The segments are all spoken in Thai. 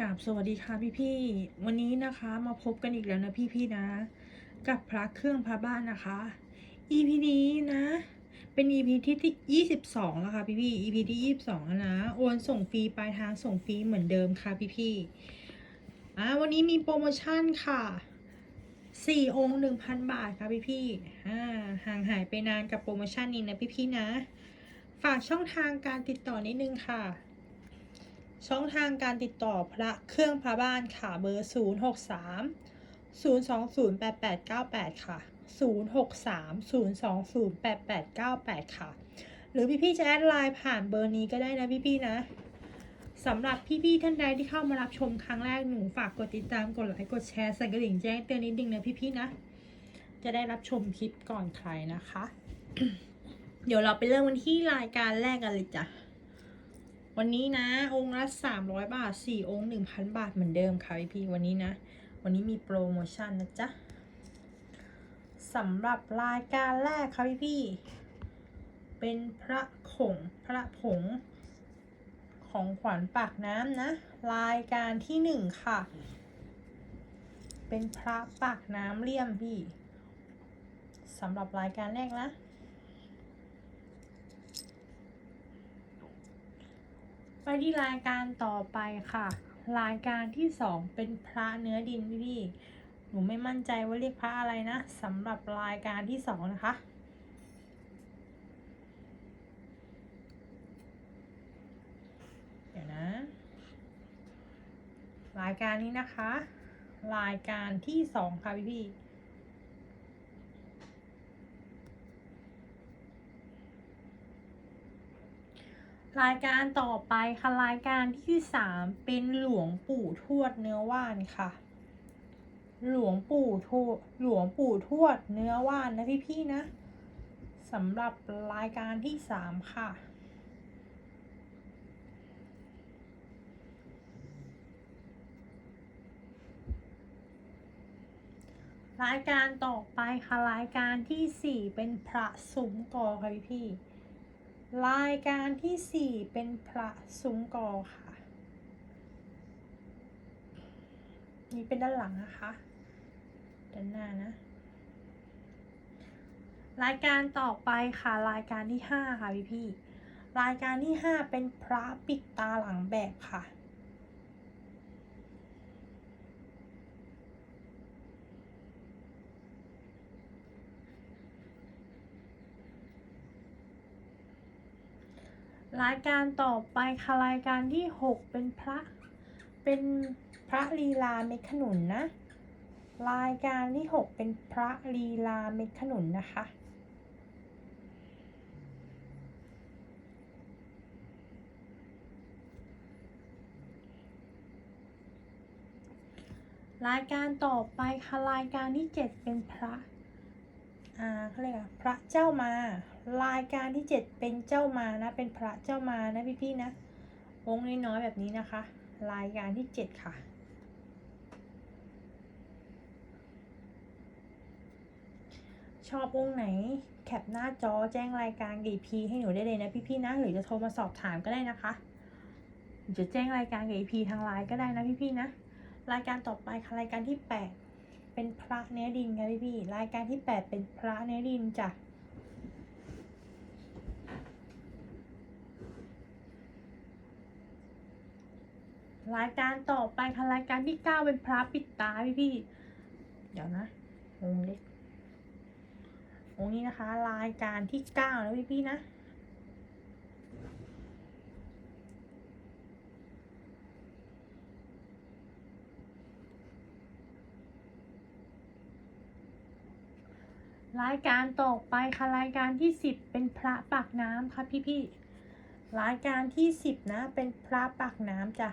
กราบสวัสดีค่ะพี่ๆวันนี้นะคะมาพบกันอีกแล้วนะพี่ๆนะ กับพระเครื่องพระบ้านนะคะ EP นี้นะ เป็น EP ที่ที่22แล้วค่ะพี่ๆ EP ที่22แล้วนะโอนส่งฟรีปลายทางส่งฟรีเหมือนเดิมค่ะพี่ๆอ่าวันนี้มีโปรโมชั่นค่ะ4องค์1,000บาทค่ะพี่ๆอ่าห่างหายไปนานกับโปรโมชั่นนี้นะพี่ๆนะ ฝากช่องทางการติดต่อนิดนึงค่ะ ช่องทางการติดต่อพระเครื่องพระบ้านค่ะเบอร์ 0 6 3 0 2 0 8 8 9 8 ค่ะ 0 6 3 0 2 0 8 8 9 8 ค่ะ หรือพี่ๆจะแอดไลน์ผ่านเบอร์นี้ก็ได้นะพี่ๆนะสำหรับพี่ๆท่านใดที่เข้ามารับชมครั้งแรกหนูฝากกดติดตามกดไลค์กดแชร์สั่นกระดิ่งแจ้งเตือนนิดนึงนะพี่ๆนะ จะได้รับชมคลิปก่อนใครนะคะ เดี๋ยวเราไปเริ่มกันที่รายการแรกกันเลยจ้ะ วันนี้นะ องค์ละสามร้อยบาทสี่องค์หนึ่งพันบาทเหมือนเดิมค่ะพี่พี่วันนี้นะ วันนี้มีโปรโมชั่นนะจ๊ะสำหรับรายการแรกค่ะพี่พี่เป็นพระผงพระผงของขวัญปากน้ำนะ รายการที่หนึ่งค่ะ เป็นพระปากน้ำเลี่ยมพี่สำหรับรายการแรกนะ ไปที่รายการต่อไปค่ะ รายการที่สองเป็นพระเนื้อดินพี่พี่หนูไม่มั่นใจว่าเรียกพระอะไรนะสำหรับรายการที่สองนะคะ เดี๋ยวนะ รายการนี้นะคะ รายการที่สองค่ะพี่พี่ รายการต่อไปค่ะรายการที่สามเป็นหลวงปู่ทวดเนื้อว่านค่ะ หลวงปู่ทวดหลวงปู่ทวดเนื้อว่านนะพี่พี่ๆนะสำหรับรายการที่สามค่ะ รายการต่อไปค่ะรายการที่สี่เป็นพระสุมกอค่ะพี่พี่ รายการที่สี่เป็นพระสุมกอค่ะ นี่เป็นด้านหลังนะคะด้านหน้านะ รายการต่อไปค่ะ รายการที่ห้าค่ะพี่พี่รายการที่ห้าเป็นพระปิดตาหลังแบบค่ะ รายการต่อไปค่ะรายการที่หกเป็นพระ เป็นพระลีลาเม็ดขนุนนะ รายการที่หกเป็นพระลีลาเม็ดขนุนนะคะรายการต่อไปค่ะรายการที่เจ็ดเป็นพระ อ่าเขาเรียกอะพระเจ้ามา รายการที่เจ็ดเป็นเจ้ามานะ เป็นพระเจ้ามานะพี่ๆนะองค์น้อยๆแบบนี้นะคะ รายการที่เจ็ดค่ะ ชอบองค์ไหนแคปหน้าจอแจ้งรายการกี่พีให้หนูได้เลยนะพี่ๆนะ หรือจะโทรมาสอบถามก็ได้นะคะจะแจ้งรายการกี่พีทางไลน์ก็ได้นะพี่ๆนะ รายการต่อไปค่ะรายการที่แปดเป็นพระเนื้อดินค่ะพี่พี่ๆรายการที่แปดเป็นพระเนื้อดินจ้ะ รายการต่อไปค่ะรายการที่เก้าเป็นพระปิดตาพี่พี่ เดี๋ยวนะองค์เล็กองค์นี้นะคะ รายการที่เก้านะพี่พี่นะรายการต่อไปค่ะรายการที่สิบเป็นพระปากน้ำค่ะพี่พี่รายการที่สิบนะ เป็นพระปากน้ำจ้ะ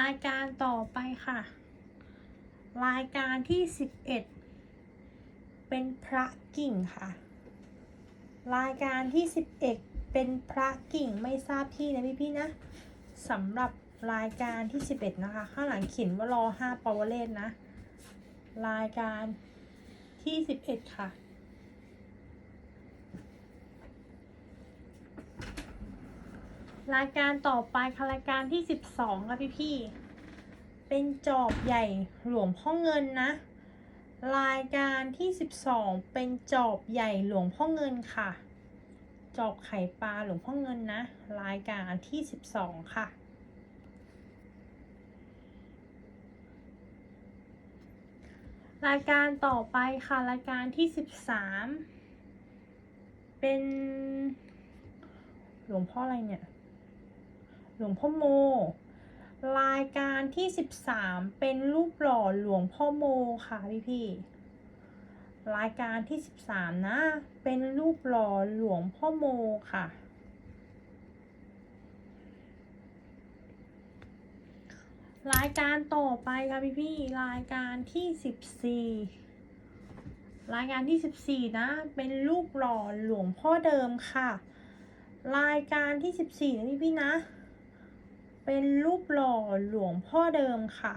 รายการต่อไปค่ะ รายการที่สิบเอ็ดเป็นพระกิ่งค่ะ รายการที่สิบเอ็ดเป็นพระกิ่งไม่ทราบที่นะพี่พี่ๆนะสำหรับรายการที่สิบเอ็ดนะคะ ข้างหลังเขียนว่ารอห้าปวเลศนะ รายการที่สิบเอ็ดค่ะ รายการต่อไปค่ะรายการที่สิบสองค่ะพี่พี่ เป็นจอบใหญ่หลวงพ่อเงินนะ รายการที่สิบสองเป็นจอบใหญ่หลวงพ่อเงินค่ะ จอบไข่ปลาหลวงพ่อเงินนะ รายการที่สิบสองค่ะรายการต่อไปค่ะ รายการที่สิบสามเป็น หลวงพ่ออะไรเนี่ย หลวงพ่อโม รายการที่สิบสามเป็นรูปหล่อหลวงพ่อโมค่ะพี่พี่รายการที่สิบสามนะ เป็นรูปหล่อหลวงพ่อโมค่ะ รายการต่อไปค่ะพี่พี่รายการที่สิบสี่รายการที่สิบสี่นะ เป็นรูปหล่อหลวงพ่อเดิมค่ะ รายการที่สิบสี่นะพี่พี่นะ เป็นรูปหล่อหลวงพ่อเดิมค่ะ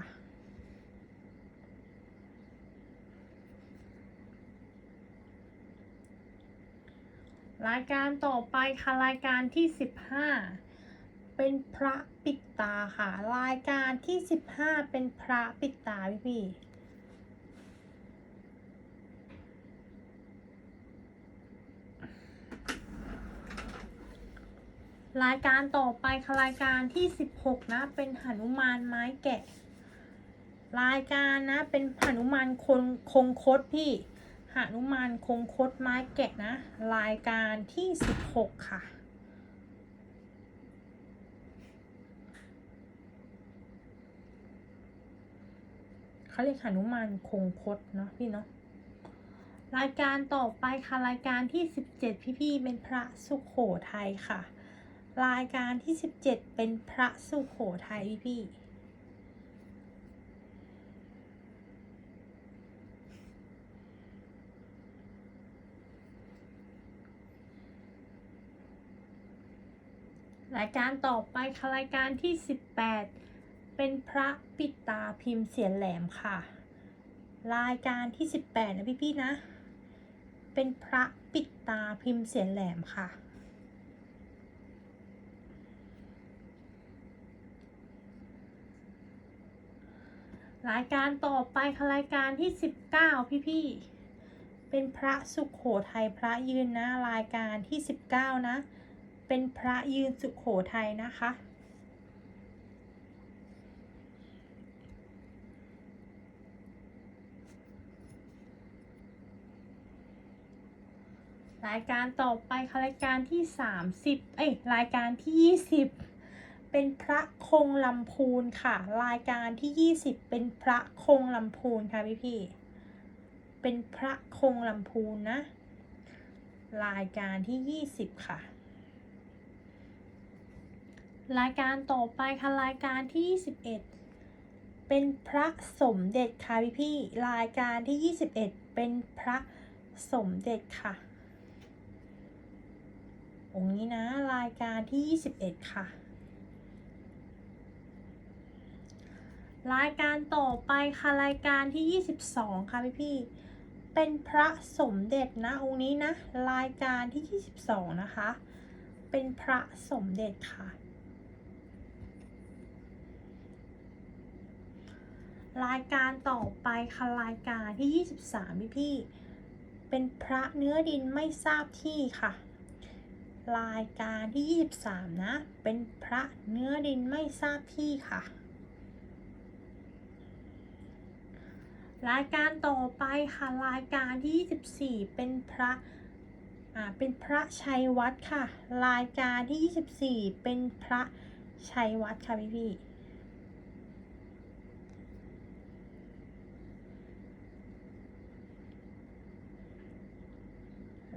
รายการต่อไปค่ะรายการที่สิบห้าเป็นพระปิดตาค่ะ รายการที่สิบห้าเป็นพระปิดตาพี่พี่ รายการต่อไปค่ะรายการที่สิบหกนะ เป็นหนุมานไม้แกะ รายการนะ เป็นหนุมานคงคงคดพี่หนุมานคงคดไม้แกะนะ รายการที่สิบหกค่ะเขาเรียกหนุมานคงคดเนาะพี่เนาะรายการต่อไปค่ะ รายการที่สิบเจ็ดพี่ๆเป็นพระสุขโขทัยค่ะ รายการที่สิบเจ็ดเป็นพระสุขโขทัยพี่ๆรายการต่อไปค่ะรายการที่ 18 เป็นพระปิดตาพิมพ์เสียนแหลมค่ะ รายการที่ 18 นะพี่ๆนะ เป็นพระปิดตาพิมพ์เสียนแหลมค่ะ รายการต่อไปค่ะรายการที่ 19 พี่ๆเป็นพระสุขโขทัยพระยืนนะรายการที่ 19 นะ เป็นพระยืนสุขโขทัยนะคะรายการต่อไปค่ะรายการที่ 30 เอ้ยรายการที่ 20 เป็นพระคงลำพูนค่ะ รายการที่ 20 เป็นพระคงลำพูนค่ะพี่พี่เป็นพระคงลำพูนนะ รายการที่ 20 ค่ะ รายการต่อไปค่ะรายการที่ 21 เป็นพระสมเด็จค่ะพี่พี่รายการที่ 21 เป็นพระสมเด็จค่ะองค์นี้นะรายการที่ 21 ค่ะ รายการต่อไปค่ะรายการที่ 22 ค่ะพี่พี่เป็นพระสมเด็จนะองค์นี้นะ รายการที่ 22 นะคะ เป็นพระสมเด็จค่ะ รายการต่อไปค่ะรายการที่ 23 พี่พี่เป็นพระเนื้อดินไม่ทราบที่ค่ะ รายการที่ 23 นะ เป็นพระเนื้อดินไม่ทราบที่ค่ะ รายการต่อไปค่ะรายการที่ 24 เป็นพระอ่าเป็นพระชัยวัดค่ะ รายการที่ 24 เป็นพระชัยวัดค่ะพี่พี่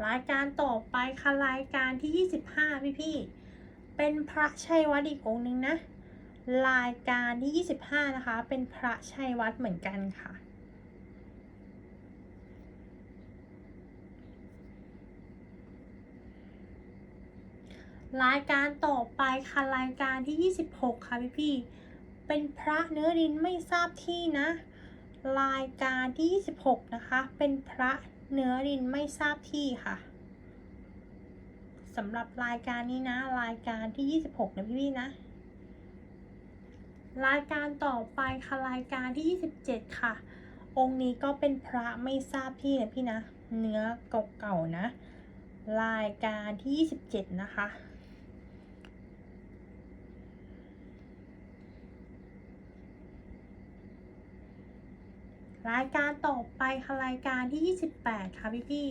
รายการต่อไปค่ะรายการที่ 25 พี่พี่ เป็นพระชัยวัดอีกองค์หนึงนะ รายการที่ 25 นะคะ เป็นพระชัยวัดเหมือนกันค่ะ รายการต่อไปค่ะรายการที่ 26 ค่ะพี่พี่เป็นพระเนื้อดินไม่ทราบที่นะ รายการที่ 26 นะคะ เป็นพระเนื้อดินไม่ทราบที่ค่ะสำหรับรายการนี้นะ รายการที่ 26 นะพี่ๆนะ รายการต่อไปค่ะรายการที่ 27 ค่ะ องค์นี้ก็เป็นพระไม่ทราบที่นะพี่นะ เนื้อเก่าๆนะ รายการที่ 27 นะคะ รายการต่อไปค่ะรายการที่ 28 ค่ะพี่พี่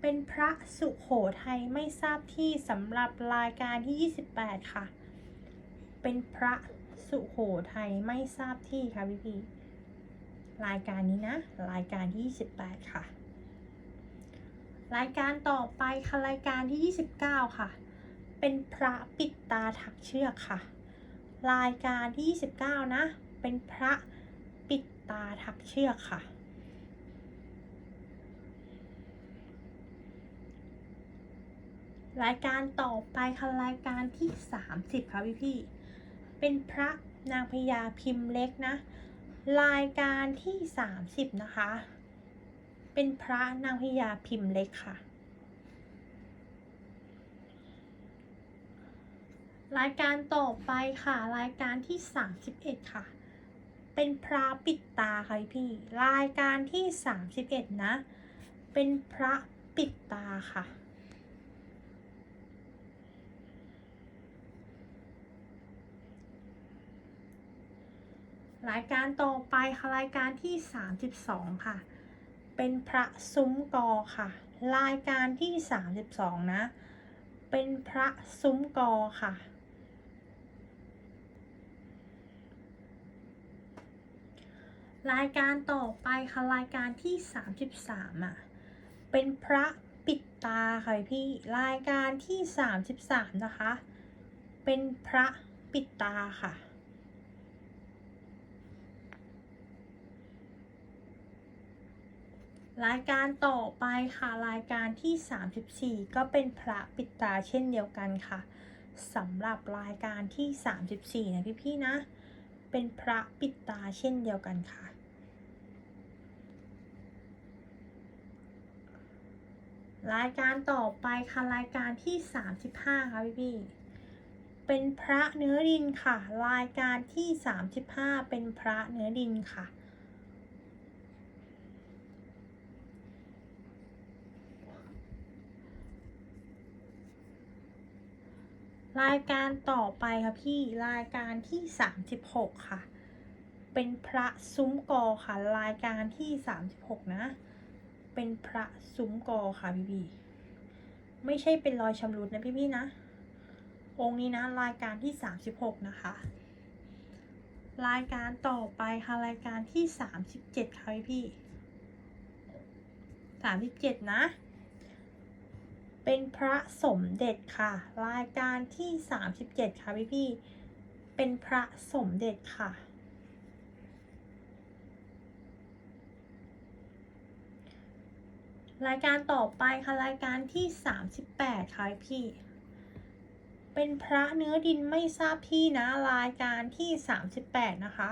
เป็นพระสุโขทัยไม่ทราบที่สำหรับรายการที่ 28 ค่ะ เป็นพระสุโขทัยไม่ทราบที่ค่ะพี่พี่รายการนี้นะ รายการที่ 28 ค่ะ รายการต่อไปค่ะรายการที่ 29 ค่ะ เป็นพระปิดตาถักเชือกค่ะ รายการที่ 29 นะ เป็นพระ ตาถักเชือกค่ะ รายการต่อไปค่ะรายการที่ 30 ค่ะพี่พี่ เป็นพระนางพญาพิมพ์เล็กนะ รายการที่ 30 นะคะ เป็นพระนางพญาพิมพ์เล็กค่ะรายการต่อไปค่ะ รายการที่ 31 ค่ะ เป็นพระปิดตาค่ะพี่ รายการที่ 31 นะ เป็นพระปิดตาค่ะ รายการต่อไปค่ะรายการที่ 32 ค่ะ เป็นพระซุ้มกอค่ะ รายการที่ 32 นะ เป็นพระซุ้มกอค่ะ รายการต่อไปค่ะรายการที่ 33อะเป็นพระปิดตาค่ะพี่รายการที่ 33 นะคะ เป็นพระปิดตาค่ะรายการต่อไปค่ะรายการที่ 34 ก็เป็นพระปิดตาเช่นเดียวกันค่ะสำหรับรายการที่ 34 นะพี่ๆนะ เป็นพระปิดตาเช่นเดียวกันค่ะ รายการต่อไปค่ะรายการที่ 35 ค่ะพี่ๆเป็นพระเนื้อดินค่ะ รายการที่ 35 เป็นพระเนื้อดินค่ะ รายการต่อไปค่ะพี่รายการที่ 36 ค่ะ เป็นพระซุ้มกอค่ะ รายการที่ 36 นะ เป็นพระซุ้มกอค่ะพี่พี่ไม่ใช่เป็นรอยชำรุดนะพี่พี่นะ องค์นี้นะรายการที่ 36 นะคะ รายการต่อไปค่ะรายการที่ 37 ค่ะพี่พี่37 นะ เป็นพระสมเด็จค่ะ รายการที่ 37 ค่ะพี่พี่เป็นพระสมเด็จค่ะ รายการต่อไปค่ะรายการที่ 38 ค่ะพี่ เป็นพระเนื้อดินไม่ทราบที่นะรายการที่ 38 นะคะ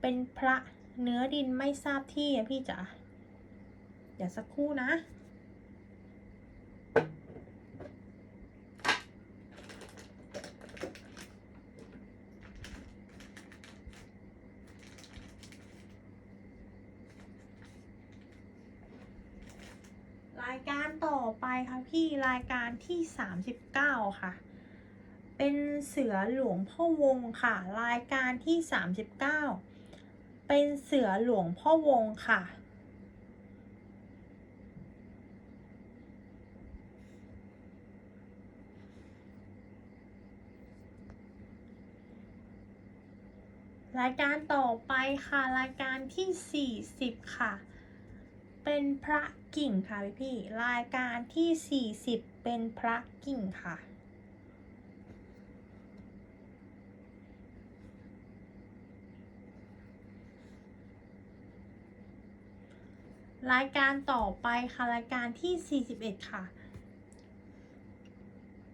เป็นพระเนื้อดินไม่ทราบที่อะพี่จ๋าเดี๋ยวสักครู่นะ รายการต่อ ไปค่ะพี่รายการที่ 39 ค่ะ เป็นเสือหลวงพ่อวงค่ะ รายการที่ 39 เป็นเสือหลวงพ่อวงค่ะรายการต่อไปค่ะ รายการที่ 40 ค่ะ เป็นพระกิ่งค่ะพี่พี่รายการที่ 40 เป็นพระกิ่งค่ะ รายการต่อไปค่ะ รายการที่ 41 ค่ะ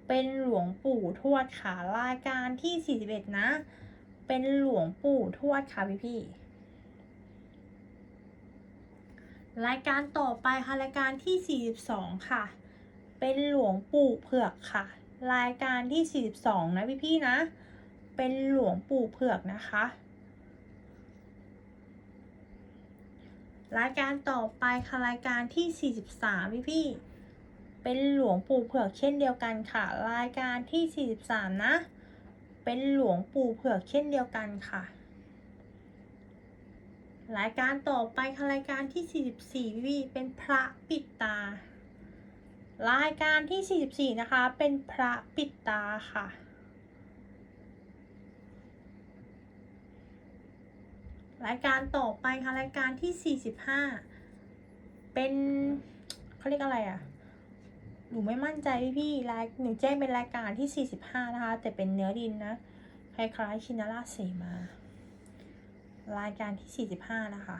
เป็นหลวงปู่ทวดค่ะ รายการที่ 41 นะ เป็นหลวงปู่ทวดค่ะพี่พี่ๆ รายการต่อไปค่ะรายการที่ 42 ค่ะ เป็นหลวงปู่เผือกค่ะ รายการที่ 42 นะพี่ๆนะ เป็นหลวงปู่เผือกนะคะ รายการต่อไปค่ะรายการที่ 43 พี่พี่เป็นหลวงปู่เผือกเช่นเดียวกันค่ะ รายการที่ 43 นะ เป็นหลวงปู่เผือกเช่นเดียวกันค่ะ รายการต่อไปค่ะรายการที่ 44พี่ๆเป็นพระปิดตา รายการที่ 44 นะคะ เป็นพระปิดตาค่ะ รายการต่อไปค่ะรายการที่ 45 เป็นเขาเรียกอะไรอะ่ะหนูไม่มั่นใจพี่พี่รายหนูแจ้งเป็นรายการที่ 45 นะคะ แต่เป็นเนื้อดินนะ คล้ายๆ ชินาราเสมา รายการที่ 45 นะคะ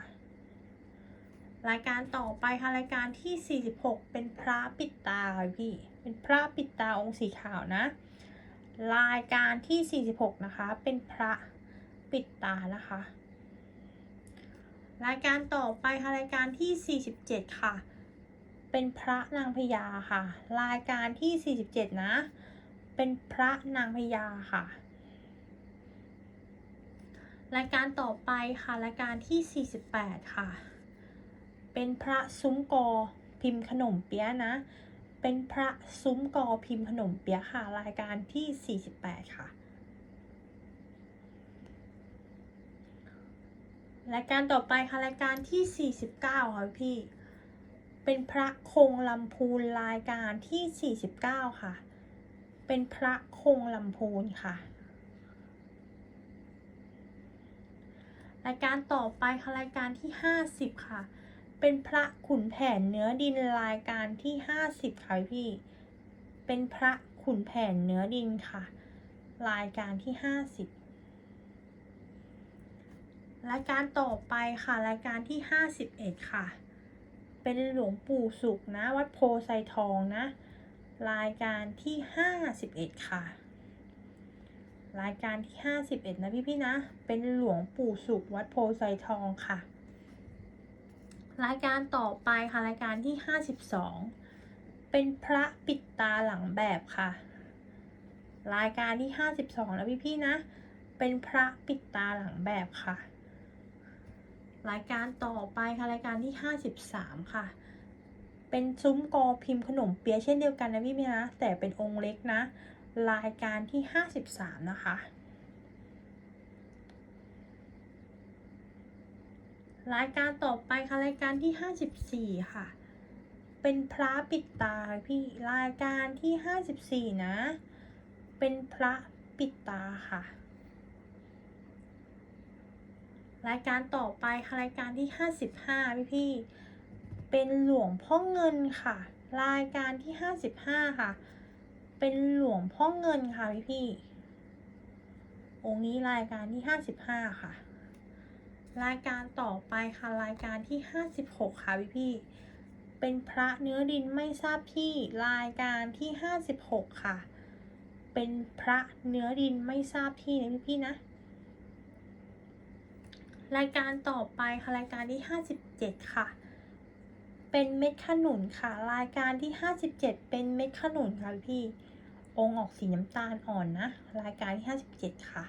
รายการต่อไปค่ะ รายการที่ 46 เป็นพระปิดตาค่ะพี่ เป็นพระปิดตาองค์สีขาวนะ รายการที่ 46 นะคะ เป็นพระปิดตานะคะ รายการต่อไปค่ะ รายการที่ 47 ค่ะ เป็นพระนางพญาค่ะ รายการที่ 47 นะ เป็นพระนางพญาค่ะ รายการต่อไปค่ะรายการที่ 48 ค่ะ เป็นพระซุ้มกอพิมพ์ขนมเปี๊ยะนะ เป็นพระซุ้มกอพิมพ์ขนมเปี๊ยะค่ะ รายการที่ 48 ค่ะ รายการต่อไปค่ะรายการที่ 49 ค่ะพี่ เป็นพระคงลำพูนรายการที่ 49 ค่ะ เป็นพระคงลำพูนค่ะ รายการต่อไปค่ะรายการที่ 50 ค่ะ เป็นพระขุนแผนเนื้อดินรายการที่ 50 ค่ะพี่ เป็นพระขุนแผนเนื้อดินค่ะ รายการที่ 50 รายการต่อไปค่ะรายการที่ 51 ค่ะ เป็นหลวงปู่สุขนะ วัดโพไซทองนะ รายการที่ 51 ค่ะ รายการที่ 51 นะพี่ๆนะ เป็นหลวงปู่สุขวัดโพไซทองค่ะ รายการต่อไปค่ะ รายการที่ 52 เป็นพระปิดตาหลังแบบค่ะ รายการที่ 52 นะพี่ๆนะ เป็นพระปิดตาหลังแบบค่ะ รายการต่อไปค่ะ รายการที่ 53 ค่ะ เป็นซุ้มกอพิมพ์ขนมเปี๊ยะเช่นเดียวกันนะพี่พี่นะ แต่เป็นองค์เล็กนะ รายการที่ 53 นะคะ รายการต่อไปค่ะรายการที่ 54 ค่ะ เป็นพระปิดตาพี่รายการที่ 54 นะ เป็นพระปิดตาค่ะ รายการต่อไปค่ะรายการที่ 55 พี่พี่เป็นหลวงพ่อเงินค่ะ รายการที่ 55 ค่ะ เป็นหลวงพ่อเงินค่ะพี่พี่ องค์นี้รายการที่55ค่ะ รายการต่อไปค่ะรายการที่56ค่ะพี่พี่ เป็นพระเนื้อดินไม่ทราบที่รายการที่56ค่ะ เป็นพระเนื้อดินไม่ทราบที่นะพี่พี่นะ รายการต่อไปค่ะรายการที่57ค่ะเป็นเม็ดขนุนค่ะ รายการที่ 57 เป็นเม็ดขนุนค่ะพี่ องค์ออกสีน้ำตาลอ่อนนะ รายการที่ 57 ค่ะ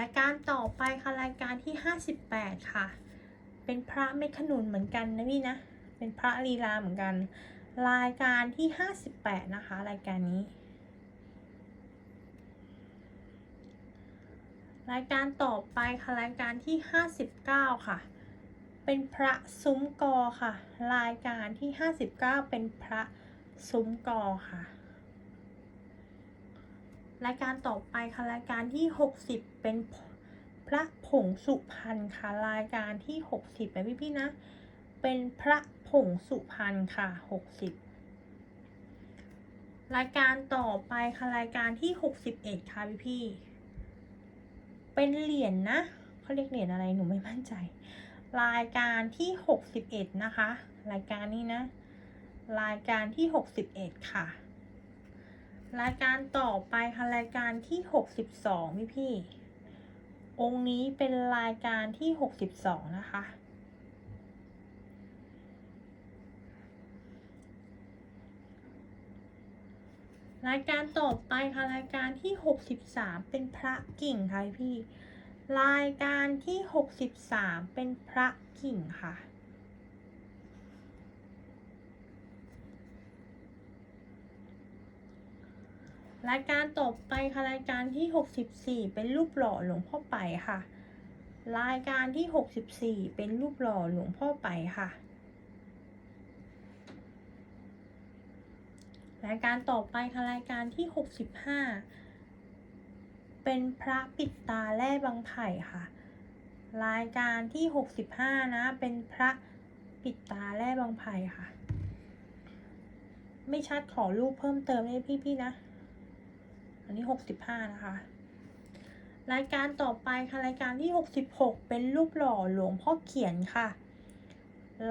รายการต่อไปค่ะรายการที่ 58 ค่ะ เป็นพระเม็ดขนุนเหมือนกันนะพี่นะ เป็นพระลีลาเหมือนกัน รายการที่ 58 นะคะ รายการนี้ รายการต่อไปค่ะรายการที่ 59 ค่ะ เป็นพระซุ้มกอค่ะ รายการที่ 59 เป็นพระซุ้มกอค่ะ รายการต่อไปค่ะรายการที่ 60 เป็นพระผงสุพรรณค่ะรายการที่ 60นะพี่ๆนะ เป็นพระผงสุพรรณค่ะ 60 รายการต่อไปค่ะรายการที่ 61 ค่ะพี่ๆเป็นเหรียญนะเขาเรียกเหรียญอะไรหนูไม่มั่นใจ รายการที่ 61 นะคะ รายการนี้นะ รายการที่ 61 ค่ะ รายการต่อไปค่ะรายการที่หกสิบองพี่พี่ องค์นี้เป็นรายการที่หกสิบองนะคะ รายการต่อไปค่ะรายการที่หกสิบามเป็นพระกิ่งค่ะพี่ รายการที่หกสิบามเป็นพระกิ่งค่ะ รายการต่อไปค่ะรายการที่หกสิบสี่เป็นรูปหล่อหลวงพ่อไปค่ะ รายการที่หกสิบสี่เป็นรูปหล่อหลวงพ่อไปค่ะ รายการต่อไปค่ะรายการที่หกสิบห้าเป็นพระปิดตาแร่บางไผ่ค่ะ รายการที่หกสิบห้านะ เป็นพระปิดตาแร่บางไผ่ค่ะ ไม่ชัดขอรูปเพิ่มเติมให้พี่ๆนะ อันนี้หกสิบห้านะคะ รายการต่อไปค่ะรายการที่หกสิบหกเป็นรูปหล่อหลวงพ่อเขียนค่ะ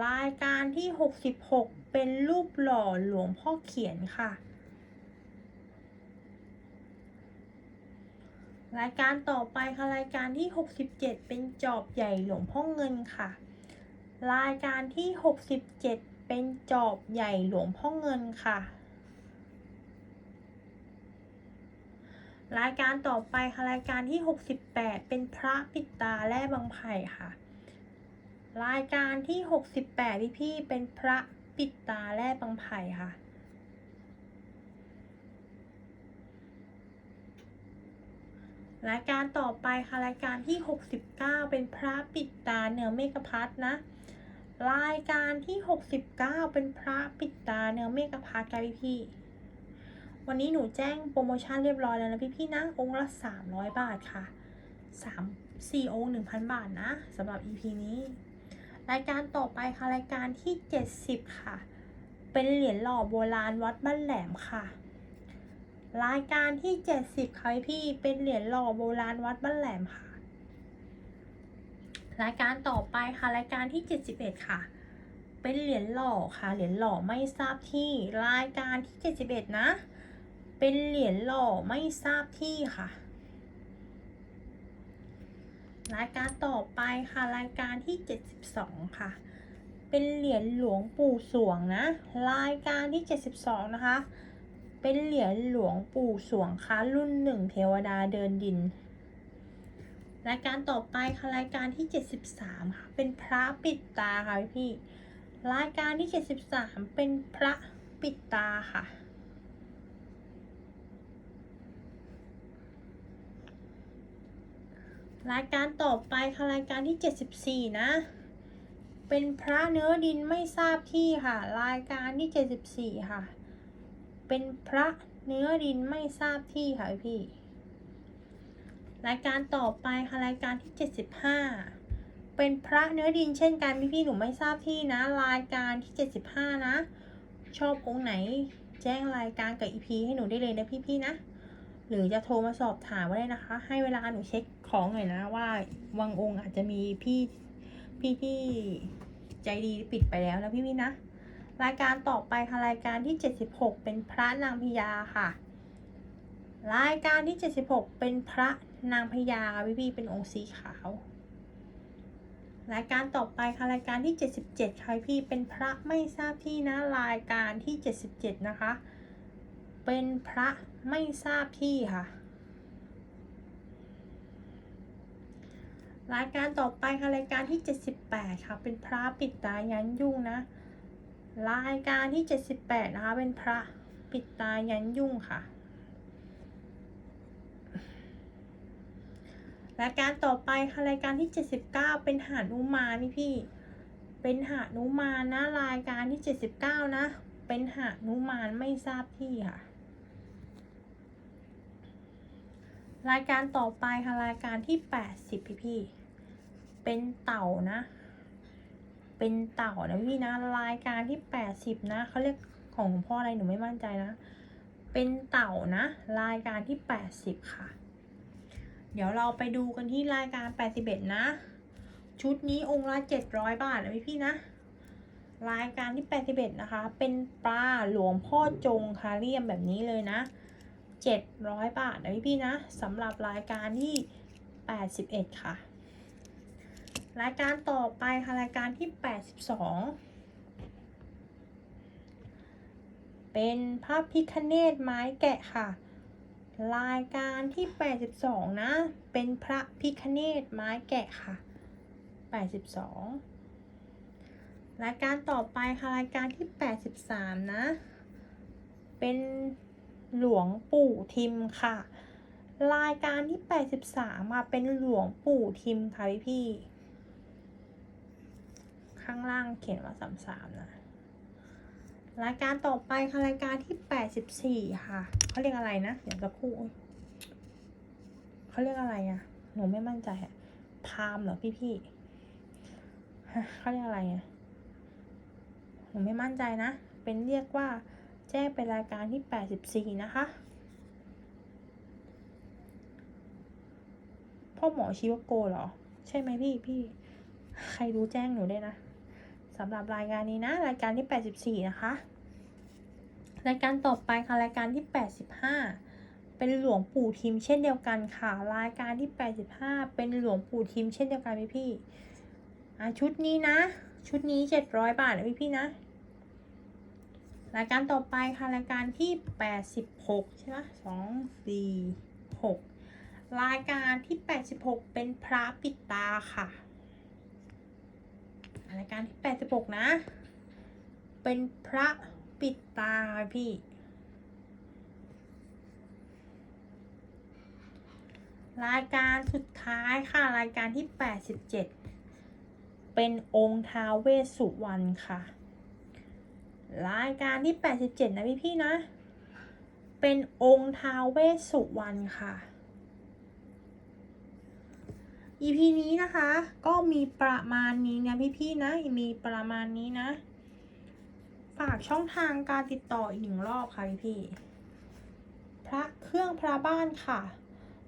รายการที่หกสิบหกเป็นรูปหล่อหลวงพ่อเขียนค่ะ รายการต่อไปค่ะรายการที่หกสิบเจ็ดเป็นจอบใหญ่หลวงพ่อเงินค่ะ รายการที่หกสิบเจ็ดเป็นจอบใหญ่หลวงพ่อเงินค่ะ รายการต่อไปค่ะรายการที่ 68 เป็นพระปิดตาแร่บางไผ่ค่ะ รายการที่ 68พี่พี่ๆเป็นพระปิดตาแร่บางไผ่ค่ะ รายการต่อไปค่ะรายการที่ 69 เป็นพระปิดตาเหนือเมฆพัทนะ รายการที่ 69 เป็นพระปิดตาเหนือเมฆพัทค่ะพี่พี่ๆ วันนี้หนูแจ้งโปรโมชั่นเรียบร้อยแล้วนะพี่ๆนะ องค์ละ 300 บาทค่ะ 3 4 องค์ 1,000 บาทนะสำหรับ EP นี้ รายการต่อไปค่ะ รายการที่ 70 ค่ะ เป็นเหรียญหล่อโบราณวัดบ้านแหลมค่ะ รายการที่ 70ค่ะพี่เป็นเหรียญหล่อโบราณวัดบ้านแหลมค่ะ รายการต่อไปค่ะ รายการที่ 71 ค่ะเป็นเหรียญหล่อค่ะ เหรียญหล่อไม่ทราบที่รายการที่ 71 นะ เป็นเหรียญหล่อไม่ทราบที่ค่ะ รายการต่อไปค่ะรายการที่ 72 ค่ะ เป็นเหรียญหลวงปู่สวงนะ รายการที่ 72 นะคะ เป็นเหรียญหลวงปู่สวงค่ะรุ่นหนึ่งเทวดาเดินดิน รายการต่อไปค่ะรายการที่ 73 ค่ะ เป็นพระปิดตาค่ะพี่ รายการที่ 73 เป็นพระปิดตาค่ะ รายการต่อไปค่ะรายการที่ 74 นะ เป็นพระเนื้อดินไม่ทราบที่ค่ะ รายการที่ 74 ค่ะ เป็นพระเนื้อดินไม่ทราบที่ค่ะพี่ รายการต่อไปค่ะรายการที่ 75 เป็นพระเนื้อดินเช่นกันพี่พี่หนูไม่ทราบที่นะ รายการที่ 75 นะ ชอบองค์ไหน แจ้งรายการกับ EP ให้หนูได้เลยนะพี่พี่นะ หรือจะโทรมาสอบถามก็ได้นะคะ ให้เวลาหนูเช็คของหน่อยนะว่าบางองค์อาจจะมีพี่พี่ที่ใจดีปิดไปแล้วนะพี่พี่ๆนะรายการต่อไปค่ะรายการที่ 76 เป็นพระนางพญาค่ะ รายการที่ 76 เป็นพระนางพญาพี่พี่เป็นองค์สีขาว รายการต่อไปค่ะรายการที่ 77 ค่ะพี่เป็นพระไม่ทราบที่นะรายการที่ 77 นะคะ เป็นพระไม่ทราบที่ค่ะ รายการต่อไปค่ะรายการที่ 78 ค่ะ เป็นพระปิดตายันยุ่งนะ รายการที่ 78 นะคะ เป็นพระปิดตายันยุ่งค่ะ รายการต่อไปค่ะรายการที่ 79 เป็นหานุมานี่พี่ เป็นหานุมานนะรายการที่ 79 นะ เป็นหานุมานไม่ทราบที่ค่ะ รายการต่อไปค่ะรายการที่80พี่พี่ เป็นเต่านะ เป็นเต่านะพี่นะ รายการที่80นะเขาเรียกของพ่ออะไรหนูไม่มั่นใจนะ เป็นเต่านะ รายการที่80ค่ะ เดี๋ยวเราไปดูกันที่รายการ81นะ ชุดนี้องค์ละ700บาทนะพี่พี่นะ รายการที่81นะคะ เป็นปลาหลวงพ่อจงคาเรียมแบบนี้เลยนะ 700 บาทนะพี่พี่ๆนะสำหรับรายการที่ 81 ค่ะ รายการต่อไปค่ะรายการที่ 82เเป็นพระพิคเนตไม้แกะค่ะ รายการที่ 82 นะ เป็นพระพิคเนตไม้แกะค่ะ 82 รายการต่อไปค่ะรายการที่ 83 นะ เป็น หลวงปู่ทิมค่ะ รายการที่ 83มาเป็นหลวงปู่ทิมค่ะพี่พี่ ข้างล่างเขียนว่า33นะ รายการต่อไปค่ะรายการที่ 84 ค่ะเขาเรียกอะไรนะ เดี๋ยวจะพูดเขาเรียกอะไรอะหนูไม่มั่นใจอะพามเหรอพี่พี่เขาเรียกอะไรอะหนูไม่มั่นใจนะ เป็นเรียกว่า แจ้งเป็นรายการที่ 84 นะคะ พ่อหมอชิวโกเหรอ ใช่ไหมพี่พี่ ใครรู้แจ้งหนูได้วยนะสำหรับรายการนี้นะ รายการที่ 84 นะคะ รายการต่อไปค่ะ รายการที่ 85เป็นหลวงปู่ทิมเช่นเดียวกันค่ะ รายการที่ 85 เป็นหลวงปู่ทิมเช่นเดียวกันพี่พี่ชุดนี้นะ ชุดนี้ 700 บาทนะพี่พี่นะ รายการต่อไปค่ะรายการที่ 86 ใช่ไหมสองสี่หกรายการที่ 86 เป็นพระปิดตาค่ะ รายการที่ 86 นะ เป็นพระปิดตาพี่รายการสุดท้ายค่ะ รายการที่ 87 เป็นองค์ท้าวเวสสุวรรณค่ะ รายการที่ 87 นะพี่พี่นะ เป็นองค์ท้าวเวสสุวรรณค่ะ EP นี้นะคะ ก็มีประมาณนี้นะพี่พี่นะ มีประมาณนี้นะ ฝากช่องทางการติดต่ออีกหนึ่งรอบค่ะพี่พี่พระเครื่องพระบ้านค่ะ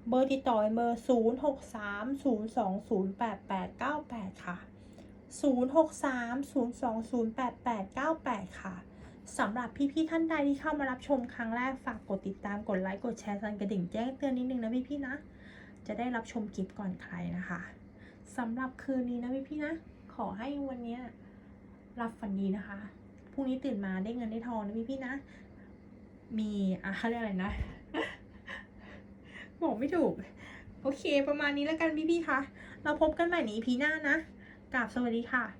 เบอร์ติดต่อเป็นเบอร์ 0 6 3 0 2 0 8 8 9 8 ค่ะ 0 6 3 0 2 0 8 8 9 8 ค่ะสำหรับพี่ๆท่านใดที่เข้ามารับชมครั้งแรกฝากกดติดตามกดไลค์กดแชร์สั่นกระดิ่งแจ้งเตือนนิดนึงนะพี่ๆนะ จะได้รับชมคลิปก่อนใครนะคะสำหรับคืนนี้นะพี่ๆนะ ขอให้วันนี้รับฝันดีนะคะพรุ่งนี้ตื่นมาได้เงินได้ทองนะพี่ๆนะ มีอะเขาเรียกอะไรนะบอกไม่ถูก โอเค ประมาณนี้แล้วกันพี่ๆคะเราพบกันใหม่ใน EP หน้านะ กราบสวัสดีค่ะ